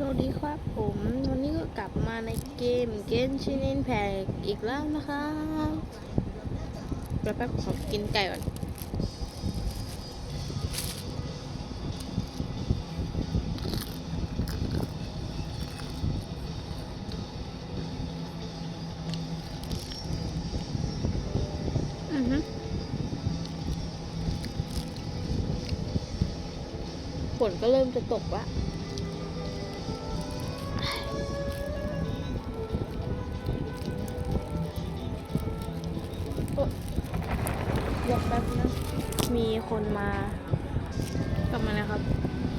สวัสดีครับผม วันนี้ก็กลับมาในเกมเกนชินินแพกอีกแล้วนะครับแป๊บๆขอกินไก่ก่อนฝนก็เริ่มจะตกละ มีคนมากลับมานะครับ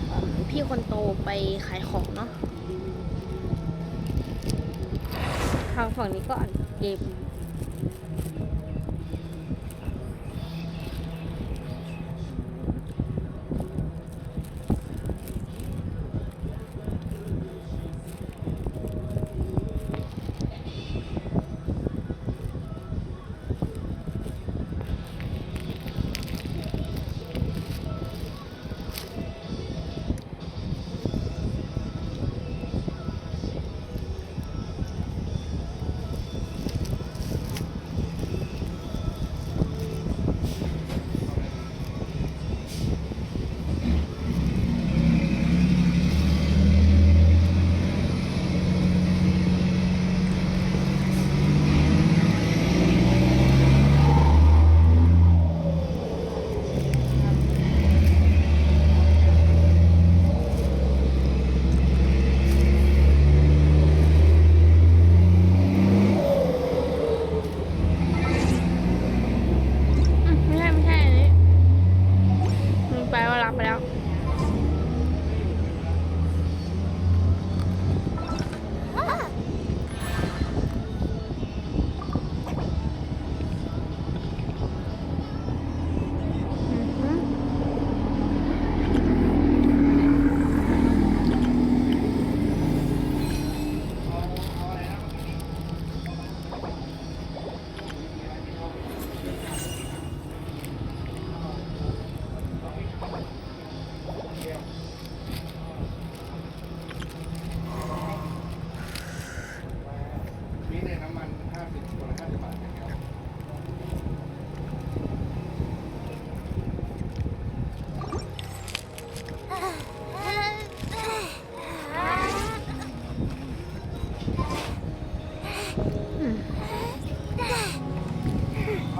เอิ่มพี่คนโตไปขายของเนาะทางฝั่งนี้ก็อัดเกม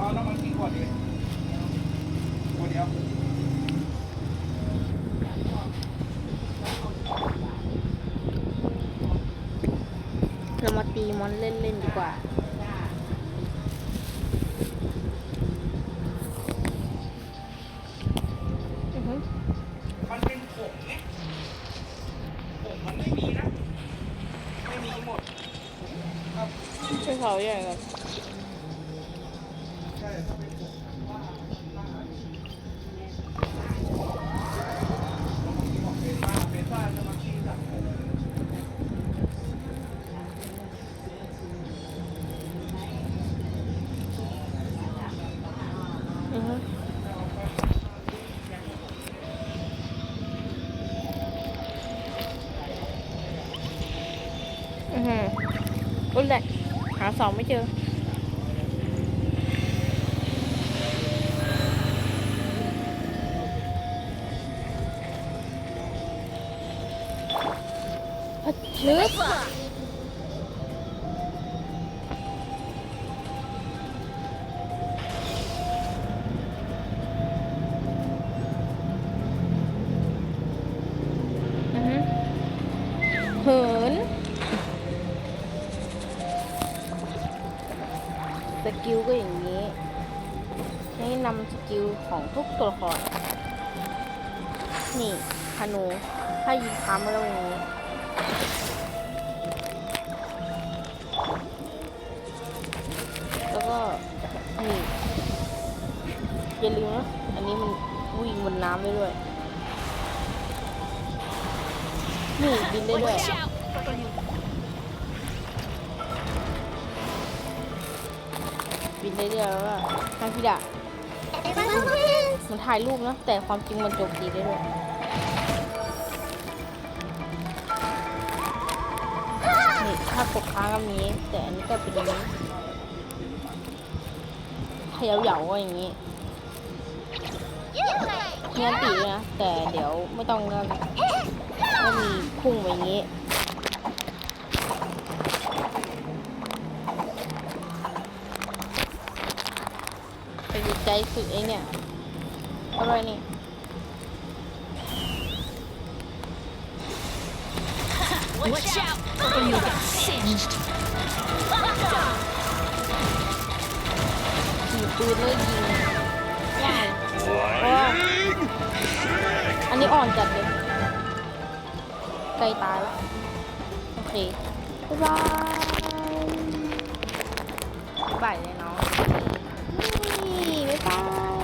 เอาน้ำมันกี่ขวดดีขวดเดียวเรามาตีมอนเล่นๆดีกว่าอือฮึมันเป็นผงไงผงมันไม่มีนะ ไม่มีหมด ครับช่วยเขาใหญ่ก่อนใช่ถ้าเป็นผงว่าเป็นบ้าเป็นบ้าจะอือฮึอือฮึอุ้ยแหละหาสองไม่เจอ พัดชึบอือฮึเหิน สกิลก็อย่างนี้ ให้นำสกิลของทุกตัวละครนี่ธนูถ้ายิงค้ำแล้วอย่างนี้ แล้วก็นี่อย่าลืมนะ อันนี้มันวิ่งบนน้ำได้ด้วย นี่บินได้ด้วยบินได้ด้วยแล้วก็ฮาพิดะมันถ่ายรูปนะ แต่ความจริงมันโจมตีได้ด้วย ถ้ากดค้างก็มีแต่อันนี้ก็เป็นอย่างนี้เขย่าเหยาๆอย่างนี้มีอันตีนะแต่เดี๋ยวไม่ต้องก็ก็มีพุ่งไปอย่างนี้ไปดีใจสุดไอ้เนี่ยอะไรนี่ Watch out, or you'll get singed. ถือปืนเลยยิงง่ายเพราะว่าอันนี้อ่อนจัดเลยใกล้ตายแล้ว โอเค บ๊ายบายบ๊ายบายเลยน้อง นี่บ๊ายบาย